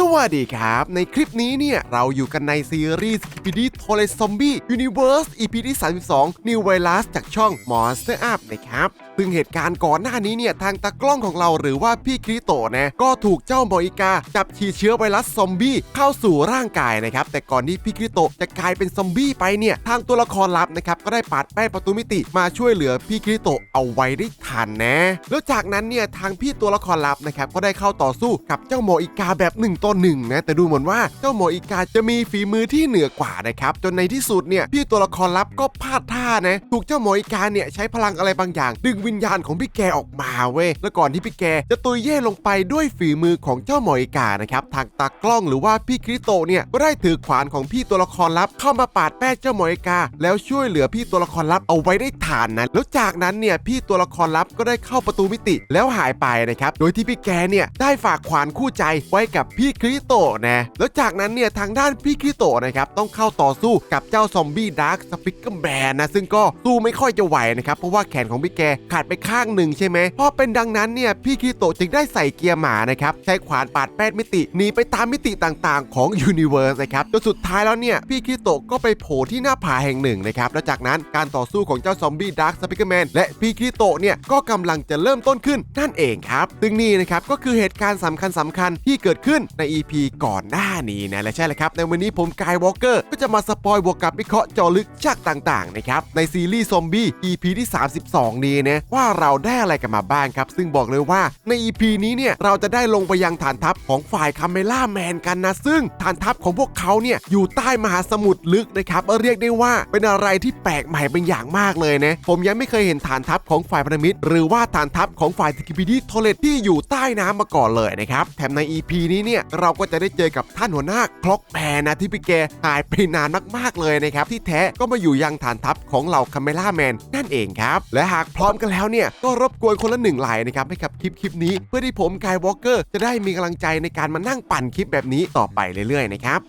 สวัสดีครับ ในคลิปนี้เนี่ย เราอยู่กันในซีรีส์ p d t o l e Zombie Universe EP ที่32 New Virus จากช่อง Monster Up นะครับ ซึ่งเหตุการณ์ก่อนหน้านี้เนี่ยทางตากล้องของเราหรือว่าพี่คริโตะนะก็ถูกเจ้าโมอิกาจับฉีดเชื้อไวรัสซอมบี้เข้าสู่ร่างกายนะครับแต่ก่อนที่พี่คริโตะจะกลายเป็นซอมบี้ไปเนี่ยทางตัวละครลับนะครับก็ได้ปัดแป้งประตูมิติมาช่วยเหลือพี่คริโตะเอาไว้ได้ทันนะ แล้วจากนั้นเนี่ยทางพี่ตัวละครลับนะครับก็ได้เข้าต่อสู้กับเจ้าโมอิกาแบบ1ต่อ1นะแต่ดูเหมือนว่าเจ้าโมอิกาจะมีฝีมือที่เหนือกว่านะครับจนในที่สุดเนี่ยพี่ตัวละครลับก็พลาดท่านะถูกเจ้าโมอิกาเนี่ยใช้พลังอะไรบางอย่าง ดึงวิญญาณของพี่แกออกมาเว้ยแล้วก่อนที่พี่แกจะตุยเย่ลงไปด้วยฝีมือของเจ้าโมอิกานะครับทางตากล้องหรือว่าพี่คริโตเนี่ยก็ได้ถือขวานของพี่ตัวละครลับเข้ามาปาดแป้งเจ้าโมอิกา แล้วช่วยเหลือพี่ตัวละครลับเอาไว้ได้ทันนะแล้วจากนั้นเนี่ยพี่ตัวละครลับก็ได้เข้าประตูมิติแล้วหายไปนะครับโดยที่พี่แกเนี่ยได้ฝากขวานคู่ใจไว้กับพี่คริโตนะแล้วจากนั้นเนี่ยทางด้านพี่คริโตนะครับต้องเข้าต่อสู้กับเจ้าซอมบี้ดาร์คสปิกเกอร์แบนนะซึ่งก็สู้ไม่ค่อยจะไหวนะครับเพราะว่าแขนของพี่แกขาดไปข้างหนึ่งใช่ไหมเพราะเป็นดังนั้นเนี่ยพี่คริโตะจึงได้ใส่เกียร์หมานะครับใช้ขวานปาดแป้นมิติหนีไปตามมิติต่างๆ ของยูนิเวอร์สนะครับจนสุดท้ายแล้วเนี่ยพี่คริโตะก็ไปโผล่ที่หน้าผาแห่งหนึ่งนะครับแล้วจากนั้นการต่อสู้ของเจ้าซอมบี้ดาร์คสปิกเกอร์แมนและพี่คริโตะเนี่ยก็กำลังจะเริ่มต้นขึ้นนั่นเองครับซึ่งนี่นะครับก็คือเหตุการณ์สำคัญสำคัญที่เกิดขึ้นใน EP ก่อนหน้านี้นะและใช่เลยครับในวันนี้ผมกายวอลเกอร์ก็จะมาสปอยบวกกับวิเคราะห์จอลึกจากต่างๆนะครับในซีรีส์ซอมบี้ EP ที่ 32 นี้นะว่าเราได้อะไรกันมาบ้างครับ ซึ่งบอกเลยว่าใน EP นี้เนี่ยเราจะได้ลงไปยังฐานทัพของฝ่ายคาเมล่าแมนกันนะ ซึ่งฐานทัพของพวกเขาเนี่ยอยู่ใต้มหาสมุทรลึกนะครับเรียกได้ว่าเป็นอะไรที่แปลกใหม่เป็นอย่างมากเลยนะผมยังไม่เคยเห็นฐานทัพของฝ่ายพันธมิตร หรือว่าฐานทัพของฝ่ายทิกิบิดีโทเลตที่อยู่ใต้น้ำมาก่อนเลยนะครับแถมใน EP นี้เนี่ยเราก็จะได้เจอกับท่านหัวหน้าคล็อกแพรนะที่พี่แกหายไปนานมากๆเลยนะครับที่แท้ก็มาอยู่ยังฐานทัพของเหล่าคาเมล่าแมนนั่นเองครับและหากพร้อมกันแล้วแล้วเนี่ยก็รบกวนคนละหนึ่งไลน์นะครับให้กับคลิปคลิปนี้ เพื่อที่ผมกายวอลเกอร์จะได้มีกำลังใจในการมานั่งปั่นคลิปแบบนี้ต่อไปเรื่อยๆนะครับ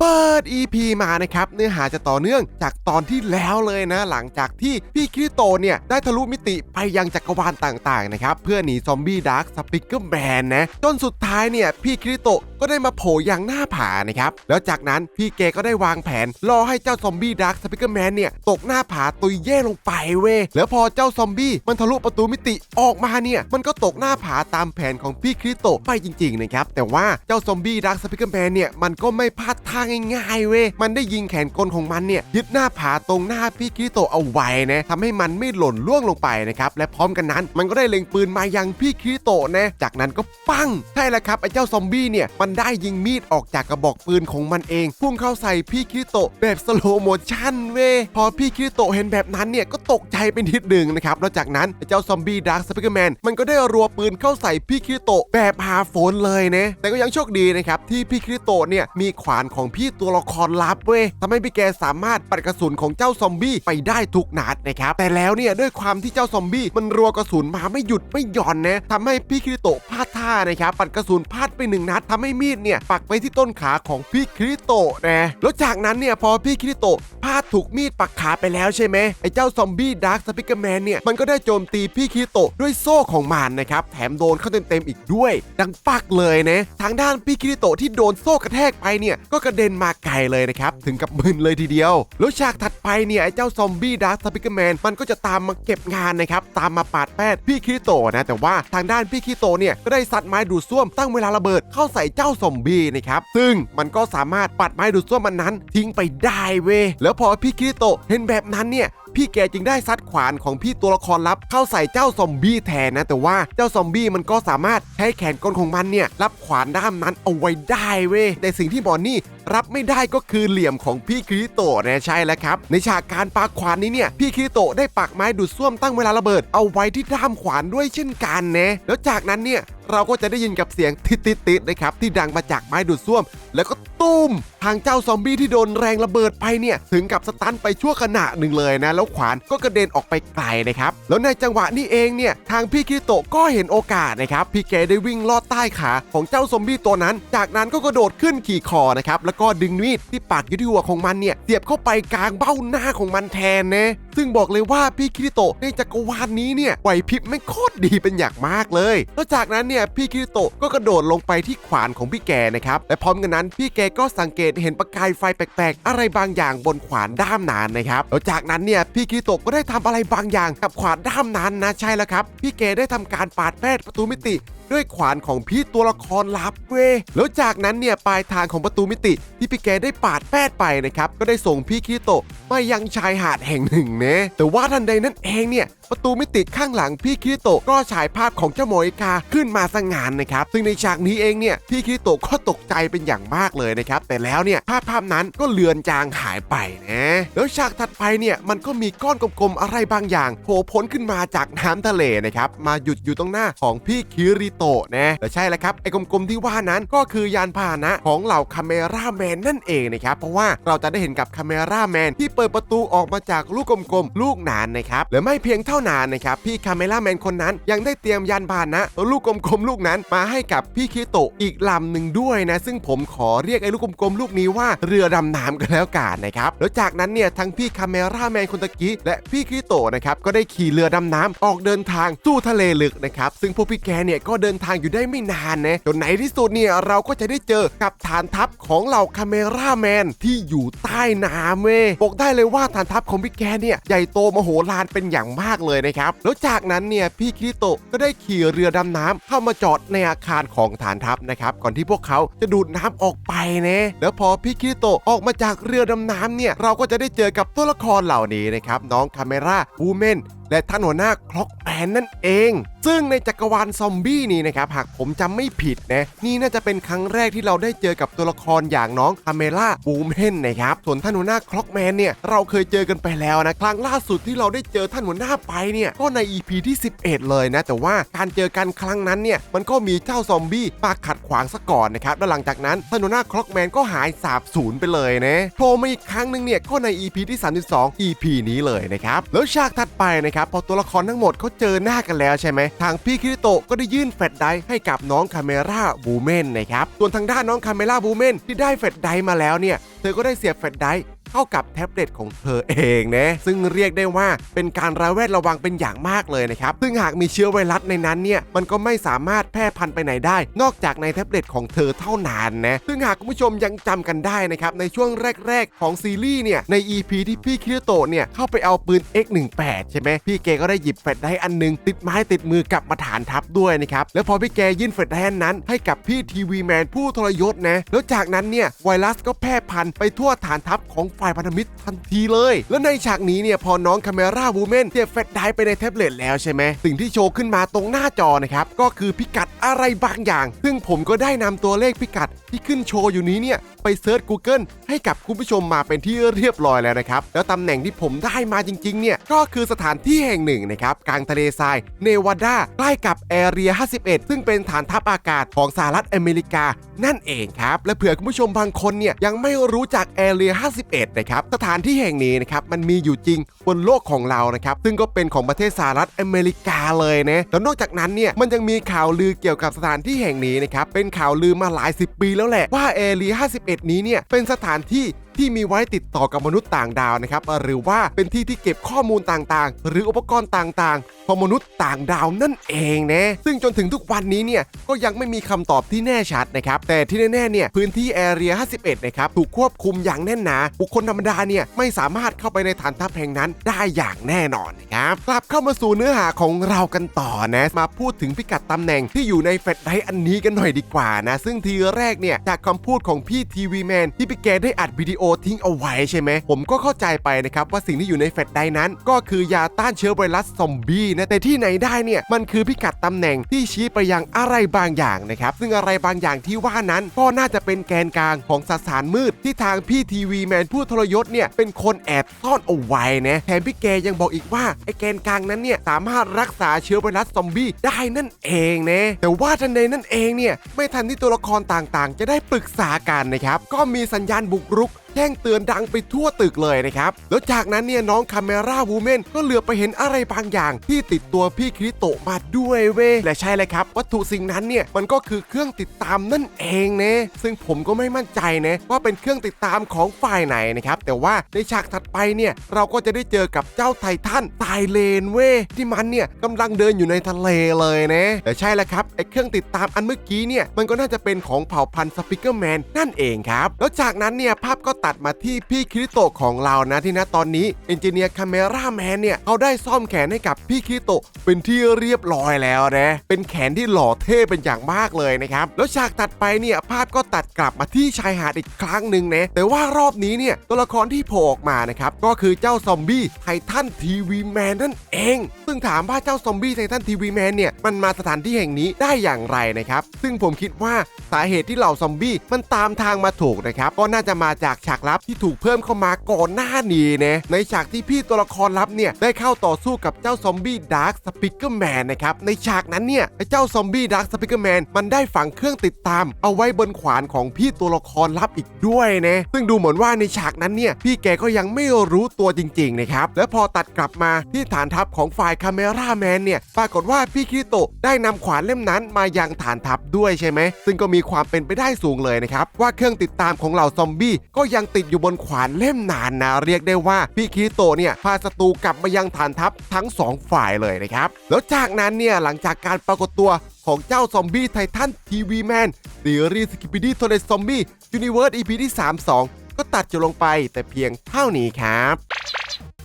เปิด EP มานะครับเนื้อหาจะต่อเนื่องจากตอนที่แล้วเลยนะ หลังจากที่พี่คริโตเนี่ยได้ทะลุมิติไปยังจักรวาลต่างๆนะครับเพื่อหนีซอมบี้ดาร์คสปิกเกอร์แมนนะจนสุดท้ายเนี่ยพี่คริโตก็ได้มาโผล่ยังหน้าผานะครับ แล้วจากนั้นพี่เกก็ได้วางแผน รอให้เจ้าซอมบี้ดาร์คสปิเกอร์แมนเนี่ย ตกหน้าผาตุยเย่ลงไปเว้ยแล้วพอเจ้าซอมบี้มันทะลุประตูมิติออกมาเนี่ย มันก็ตกหน้าผาตามแผนของพี่คริโตไปจริงๆนะครับแต่ว่าเจ้าซอมบี้ดาร์คสปิเกอร์แมนเนี่ยมันก็ไม่พลาดท่าง่ายๆเว้ยมันได้ยิงแขนกลของมันเนี่ยยึดหน้าผาตรงหน้าพี่คริโตเอาไว้นะทำให้มันไม่หล่นล่วงลงไปนะครับและพร้อมกันนั้น มันก็ได้เล็งปืนมายังพี่คริโตนะจากนั้นก็ปังใช่แล้วครับไอ้เจ้าซอมบี้เนี่ยมันได้ยิงมีดออกจากกระบอกปืนของมันเอง พุ่งเข้าใส่พี่คริโตแบบสโลโมชั่นเว้ยพอพี่คริโตเห็นแบบนั้นเนี่ยก็ตกใจไปนิดหนึ่งนะครับแล้วจากนั้นเจ้าซอมบี้ดาร์คสปิเกอร์แมนมันก็ได้รัวปืนเข้าใส่พี่คริโตแบบหาฝนเลยนะแต่ก็ยังโชคดีนะครับที่พี่คริโตเนี่ยมีขวานของพี่ตัวละครลับเว้ยทำให้พี่แกสามารถปัดกระสุนของเจ้าซอมบี้ไปได้ทุกนัดนะครับแต่แล้วเนี่ยด้วยความที่เจ้าซอมบี้มันรัวกระสุนมาไม่หยุดไม่หย่อนนะทำให้พี่คริโตพลาดท่านะครับปัดกระสุนพลาดไปหนึ่งนัดทำให้มีดเนี่ยปักไปที่ต้นขาของพี่คริโตนะแล้วจากนั้นเนี่ยพอพี่คริโตพลาดถูกมีดปักขาไปแล้วใช่ไหมไอ้เจ้าซอมบี้ดาร์คสปิกเกอร์แมนเนี่ยมันก็ได้โจมตีพี่คริโตด้วยโซ่ของมันนะครับแถมโดนเข้าเต็มๆอีกด้วย ดังปักเลยนะทางด้านพี่คริโตที่โดนโซ่กระแทกไปเนี่ยก็กระเด็นมาไกลเลยนะครับถึงกับมึนเลยทีเดียว แล้วฉากถัดไปเนี่ยไอ้เจ้าซอมบี้ดาร์คสปิกเกอร์แมนมันก็จะตามมาเก็บงานนะครับตามมาปาดแป้ดพี่คริโตนะแต่ว่าทางด้านพี่คริโตเนี่ยก็ได้ซัดไม้ดูดซ่วมตั้งเวลาระเบิดเข้าใส่เจ้าาซอมบี้นะครับ ซึ่งมันก็สามารถปัดไม้ดูดซ่วมมันนั้น ทิ้งไปได้เว้ยแล้วพอพี่คริโตเห็นแบบนั้นเนี่ยพี่แกจึงได้ซัดขวานของพี่ตัวละครลับเข้าใส่เจ้าซอมบี้แทนนะ แต่ว่าเจ้าซอมบี้มันก็สามารถใช้แขนกลของมันเนี่ยรับขวานด้ามนั้นเอาไว้ได้เว้ยแต่สิ่งที่บอนนี่รับไม่ได้ก็คือเหลี่ยมของพี่คริโตะนะใช่แล้วครับ ในฉากการปาขวานนี้เนี่ยพี่คริโตะได้ปักไม้ดูดซ่วมตั้งเวลาระเบิดเอาไว้ที่ด้ามขวานด้วยเช่นกันนะแล้วจากนั้นเนี่ย เราก็จะได้ยินกับเสียงติดติดๆๆนะครับที่ดังมาจากไม้ดูดซ่วม แล้วก็ตุ้ม ทางเจ้าซอมบี้ที่โดนแรงระเบิดไปเนี่ย ถึงกับสตันไปชั่วขณะหนึ่งเลยนะ แล้วขวานก็กระเด็นออกไปไกลนะครับ แล้วในจังหวะนี้เองเนี่ย ทางพี่คิริโตะก็เห็นโอกาสนะครับ พี่แกได้วิ่งลอดใต้ขาของเจ้าซอมบี้ตัวนั้น จากนั้นก็กระโดดขึ้นขี่คอนะครับแล้วก็ดึงมีดที่ปักยู่ที่หัวของมันเนี่ยเสียบเข้าไปกลางเบ้าหน้าของมันแทนนะซึ่งบอกเลยว่าพี่คิริโตะในจักรวาลนี้เนี่ยไหวพริบไม่โคตรดีเป็นอย่างมากเลยแล้วจากนั้นเนี่ยพี่คิริโตะก็กระโดดลงไปที่ขวานของพี่แกนะครับและพร้อมกันนั้นพี่แกก็สังเกตเห็นประกายไฟแปลกๆ อะไรบางอย่างบนขวานด้ามนั้นนะครับแล้วจากนั้นเนี่ยพี่คิริโตะก็ได้ทำอะไรบางอย่างกับขวานด้ามนั้นนะใช่แล้วครับพี่แกได้ทำการปาดแปดประตูมิติ ด้วยขวานของพี่ตัวละครลับเว้ยแล้วจากนั้นเนี่ยปลายทางของประตูมิติที่พี่แกได้ปาดแปดไปนะครับก็ได้ส่งพี่คิริโตะมายังชายหาดแห่งหนึ่งเนะแต่ว่าทันใดนั้นเองเนี่ยประตูมิติข้างหลังพี่คิริโตะก็ฉายภาพของเจ้าโมอิกาขึ้นมาสงานนะครับซึ่งในฉากนี้เองเนี่ยพี่คิริโตะก็ตกใจเป็นอย่างมากเลยนะครับแต่แล้วเนี่ยภาพภาพนั้นก็เลือนจางหายไปนะแล้วฉากถัดไปเนี่ยมันก็มีก้อนกลมๆอะไรบางอย่างโผล่พ้นขึ้นมาจากน้ำทะเลนะครับมาหยุดอยู่ตรงหน้าของพี่คิริโตะนะแต่ใช่แล้วครับไอ้กลมๆที่ว่านั้นก็คือยานพาหนะของเหล่าคาเมราแมนนั่นเองนะครับเพราะว่าเราจะได้เห็นกับคาเมราแมนที่เปิดประตูออกมาจากลูกกลมๆลูกหนานนะครับและไม่เพียงเท่านั้นนะครับพี่คาเมราแมนคนนั้นยังได้เตรียมยานพาหนะลูกกลมๆลูกนั้นมาให้กับพี่คิริโตะอีกลำหนึ่งด้วยนะซึ่งผมขอเรียกไอ้ลูกกลมๆลูกนี้ว่าเรือดำน้ำกันแล้วกันนะครับแล้วจากนั้นเนี่ยทั้งพี่คาเมราแมนคนตะกี้และพี่คิริโตะนะครับก็ได้ขี่เรือดำน้ำออกเดินทางสู่ทะเลลึกนะครับซึ่งพวกพี่แกเนี่ยก็เดินทางอยู่ได้ไม่นานนะจนในที่สุดเนี่ยเราก็จะได้เจอกับฐานทัพของเหล่าคาเมราแมนที่อยู่ใต้น้ำเว้บอกได้เลยว่าฐานทัพของพี่แกเนี่ยใหญ่โตมโหฬารเป็นอย่างมากเลยนะครับ แล้วจากนั้นเนี่ยพี่คิริโตะก็ได้ขี่เรือดำน้ำเข้ามาจอดในอาคารของฐานทัพนะครับ ก่อนที่พวกเขาจะดูดน้ำออกไปนะแล้วพอพี่คิริโตะออกมาจากเรือดำน้ำเนี่ยเราก็จะได้เจอกับตัวละครเหล่านี้นะครับน้องคาเมราบูเมนและท่านหัวหน้าคล็อกแมนนั่นเอง ซึ่งในจักรวาลซอมบี้นี้นะครับหากผมจำไม่ผิดนะนี่น่าจะเป็นครั้งแรกที่เราได้เจอกับตัวละครอย่างน้องคาเมล่าบูมเฮนนะครับส่วนท่านหัวหน้าคล็อกแมนเนี่ยเราเคยเจอกันไปแล้วนะครั้งล่าสุดที่เราได้เจอท่านหัวหน้าไปเนี่ยก็ใน EP ที่ 11 เลยนะ แต่ว่าการเจอกันครั้งนั้นเนี่ยมันก็มีเจ้าซอมบี้มาขัดขวางซะก่อนนะครับแล้วหลังจากนั้นท่านหัวหน้าคล็อกแมนก็หายสาบสูญไปเลยนะโผล่มาอีกครั้งหนึ่งเนี่ยก็ใน EP ที่ 32 EP นี้เลยนะครับแล้วฉากถัดไปนะครับพอตัวละครทั้งหมดเขาเจอหน้ากันแล้วใช่ไหมทางพี่คิริโตะก็ได้ยื่นแฟลชไดให้กับน้องคาเมราบูเมนนะครับส่วนทางด้านน้องคาเมราบูเมนที่ได้แฟลชไดมาแล้วเนี่ยเธอก็ได้เสียบแฟลชได เข้ากับแท็บเล็ตของเธอเองนะซึ่งเรียกได้ว่าเป็นการระแวดระวังเป็นอย่างมากเลยนะครับ ซึ่งหากมีเชื้อไวรัสในนั้นเนี่ยมันก็ไม่สามารถแพร่พันธุ์ไปไหนได้ นอกจากในแท็บเล็ตของเธอเท่านั้นนะซึ่งหากคุณผู้ชมยังจำกันได้นะครับในช่วงแรก ๆ ของซีรีส์เนี่ยใน EP ที่พี่คิริโตะเนี่ยเข้าไปเอาปืน X18 ใช่ไหมพี่เกก็ได้หยิบแฟลชไดรฟ์อันหนึง ติดไม้ติดมือกลับมาฐานทัพด้วยนะครับแล้วพอพี่แกยื่นแฟลชไดรฟ์อันนั้น ให้กับพี่ทีวีแมนผู้ทรยศนะแล้วจากนั้นเนี่ยไวรัสก็แพร่พันธุ์ไปทั่วฐานทัพของฝ่ายพันธมิตรทันทีเลย แล้วในฉากนี้เนี่ยพอน้องคาเมราวูแมนเสียบแฟลชไดไปในแท็บเล็ตแล้วใช่ไหมสิ่งที่โชว์ขึ้นมาตรงหน้าจอนะครับก็คือพิกัดอะไรบางอย่าง ซึ่งผมก็ได้นำตัวเลขพิกัดที่ขึ้นโชว์อยู่นี้เนี่ย ไปเซิร์ช Google ให้กับคุณผู้ชมมาเป็นที่เรียบร้อยแล้วนะครับ แล้วตำแหน่งที่ผมได้มาจริงๆ เนี่ย ก็คือสถานที่แห่งหนึ่งนะครับ กลางทะเลทราย เนวาดาใกล้กับแอเรีย 51 ซึ่งเป็นฐานทัพอากาศของสหรัฐอเมริกา นั่นเองครับ และเผื่อคุณผู้ชมบางคนเนี่ยยังไม่รู้จักแอเรีย 51 นะครับ สถานที่แห่งนี้นะครับมันมีอยู่จริงบนโลกของเรานะครับ ซึ่งก็เป็นของประเทศสหรัฐอเมริกาเลยนะแล้วนอกจากนั้นเนี่ยมันยังมีข่าวลือเกี่ยวกับสถานที่แห่งนี้นะครับเป็นข่าวลือมาหลายสิบปีแล้วแหละว่าแอรี51 นี้เนี่ยเป็นสถานที่ ที่มีไว้ติดต่อกับมนุษย์ต่างดาวนะครับหรือว่าเป็นที่ที่เก็บข้อมูลต่างๆ หรืออุปกรณ์ต่างๆของมนุษย์ต่างดาวนั่นเองนะซึ่งจนถึงทุกวันนี้เนี่ยก็ยังไม่มีคำตอบที่แน่ชัดนะครับแต่ที่แน่ๆเนี่ยพื้นที่แอเรีย 51 นะครับถูกควบคุมอย่างแน่นหนา บุคคลธรรมดาเนี่ยไม่สามารถเข้าไปในฐานทัพแห่งนั้นได้อย่างแน่นอนนะครับกลับเข้ามาสู่เนื้อหาของเรากันต่อนะมาพูดถึงพิกัดตำแหน่งที่อยู่ในแฟลไดส์อันนี้กันหน่อยดีกว่านะซึ่งทีแรกเนี่ยจากคำพูดของพี่ทีวีแมนที่พี่แกได้อัดวิดีโอทิ้งเอาไว้ใช่ไหม ผมก็เข้าใจไปนะครับว่าสิ่งที่อยู่ในแฟลชไดนั้น ก็คือยาต้านเชื้อไวรัสซอมบี้นะแต่ที่ไหนได้เนี่ยมันคือพิกัดตำแหน่งที่ชี้ไปยังอะไรบางอย่างนะครับซึ่งอะไรบางอย่างที่ว่านั้นก็น่าจะเป็นแกนกลางของสสารมืดที่ทางพี่ทีวีแมนผู้ทรยศเนี่ยเป็นคนแอบซ่อนเอาไว้นะแถมพี่แกยังบอกอีกว่าไอ้แกนกลางนั้นเนี่ยสามารถรักษาเชื้อไวรัสซอมบี้ได้นั่นเองนะแต่ว่าทันใดนั่นเองเนี่ยไม่ทันที่ตัวละครต่างๆ จะได้ปรึกษากันนะครับก็มีสัญญาณบุกรุกแจ้งเตือนดังไปทั่วตึกเลยนะครับ แล้วจากนั้นเนี่ยน้องคาเมราวูแมนก็เหลือไปเห็นอะไรบางอย่าง ที่ติดตัวพี่คริโตะมาด้วยเว้ยและใช่เลยครับ วัตถุสิ่งนั้นเนี่ยมันก็คือเครื่องติดตามนั่นเองเนะซึ่งผมก็ไม่มั่นใจนะว่าเป็นเครื่องติดตามของฝ่ายไหนนะครับแต่ว่าในฉากถัดไปเนี่ยเราก็จะได้เจอกับเจ้าไททันไซเลนเว้ยที่มันเนี่ยกำลังเดินอยู่ในทะเลเลยนะแต่ใช่แล้วครับไอ้เครื่องติดตามอันเมื่อกี้เนี่ยมันก็น่าจะเป็นของเผ่าพันธุ์สปิเกอร์แมนนั่นเองครับแล้วจากนั้นเนี่ยภาพก็ตดมาที่พี่คริโตะของเรานะที่ณตอนนี้เอนจิเนียร์คาเมราแมนเนี่ยเขาได้ซ่อมแขนให้กับพี่คริโตะเป็นที่เรียบร้อยแล้วนะเป็นแขนที่หล่อเท่เป็นอย่างมากเลยนะครับแล้วฉากตัดไปเนี่ยภาพก็ตัดกลับมาที่ชายหาดอีกครั้งหนึ่งนะแต่ว่ารอบนี้เนี่ยตัวละครที่โผล่ออกมานะครับก็คือเจ้าซอมบี้ไททันทีวีแมนนั่นเอง ซึ่งถามว่าเจ้าซอมบี้ไททันทีวีแมนเนี่ยมันมาสถานที่แห่งนี้ได้อย่างไรนะครับ ซึ่งผมคิดว่าสาเหตุที่เหล่าซอมบี้มันตามทางมาถูกนะครับก็น่าจะมาจากฉากลับที่ถูกเพิ่มเข้ามาก่อนหน้านี้นะในฉากที่พี่ตัวละครลับเนี่ยได้เข้าต่อสู้กับเจ้าซอมบี้ดาร์คสปิเกอร์แมนนะครับในฉากนั้นเนี่ยไอ้เจ้าซอมบี้ดาร์คสปิเกอร์แมนมันได้ฝังเครื่องติดตาม เอาไว้บนขวานของพี่ตัวละครลับอีกด้วยนะซึ่งดูเหมือนว่าในฉากนั้นเนี่ยพี่แกก็ยังไม่รู้ตัวจริงๆนะครับและพอตัดกลับมาที่ฐานทัพของฝ่ายคาเมราแมนเนี่ยปรากฏว่าพี่คิริโตะได้นำขวานเล่มนั้นมายังฐานทัพด้วยใช่ไหมซึ่งก็มีความเป็นไปได้สูงเลยนะครับว่าเครื่องติดตามของเหล่าซอมบี้ก็ยังติดอยู่บนขวานเล่มนั้นนะเรียกได้ว่าพี่คิโตเนี่ยพาศัตรูกลับมายังฐานทัพทั้งสองฝ่ายเลยนะครับแล้วจากนั้นเนี่ยหลังจากการปรากฏตัวของเจ้าซอมบี้ไททันทีวีแมนซีรีส์สกิปปี้ดีโทเลซอมบี้ยูนิเวิร์สอีพีที่ 32 ก็ตัดจบลงไปแต่เพียงเท่านี้ครับ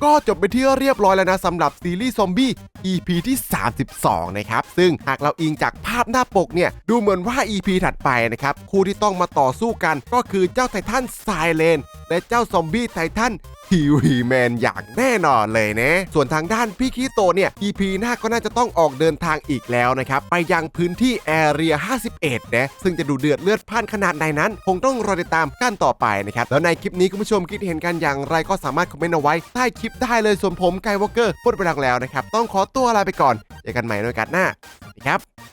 ก็จบไปที่เรียบร้อยแล้วนะสำหรับซีรีส์ซอมบี้ EP ที่ 32 นะครับ ซึ่งหากเราอิงจากภาพหน้าปกเนี่ย ดูเหมือนว่า EP ถัดไปนะครับ คู่ที่ต้องมาต่อสู้กันก็คือเจ้าไททันไซเลน และเจ้าซอมบี้ไททันทีวีแมนอย่างแน่นอนเลยนะ ส่วนทางด้านพี่คิโตเนี่ย EP หน้าก็น่าจะต้องออกเดินทางอีกแล้วนะครับ ไปยังพื้นที่แอเรีย 51 นะ ซึ่งจะดูเดือดเลือดพ่านขนาดไหนนั้น คงต้องรอติดตามกันต่อไปนะครับ แล้วในคลิปนี้คุณผู้ชมคิดเห็นกันอย่างไรก็สามารถคอมเมนต์เอาไว้ใต้คลิปได้เลยส่วนผมไกวอลเกอร์พูดไปดังแล้วนะครับ ต้องขอตัวลาไปก่อนเจอกันใหม่ในโอกาสหน้าสวัสดีครับ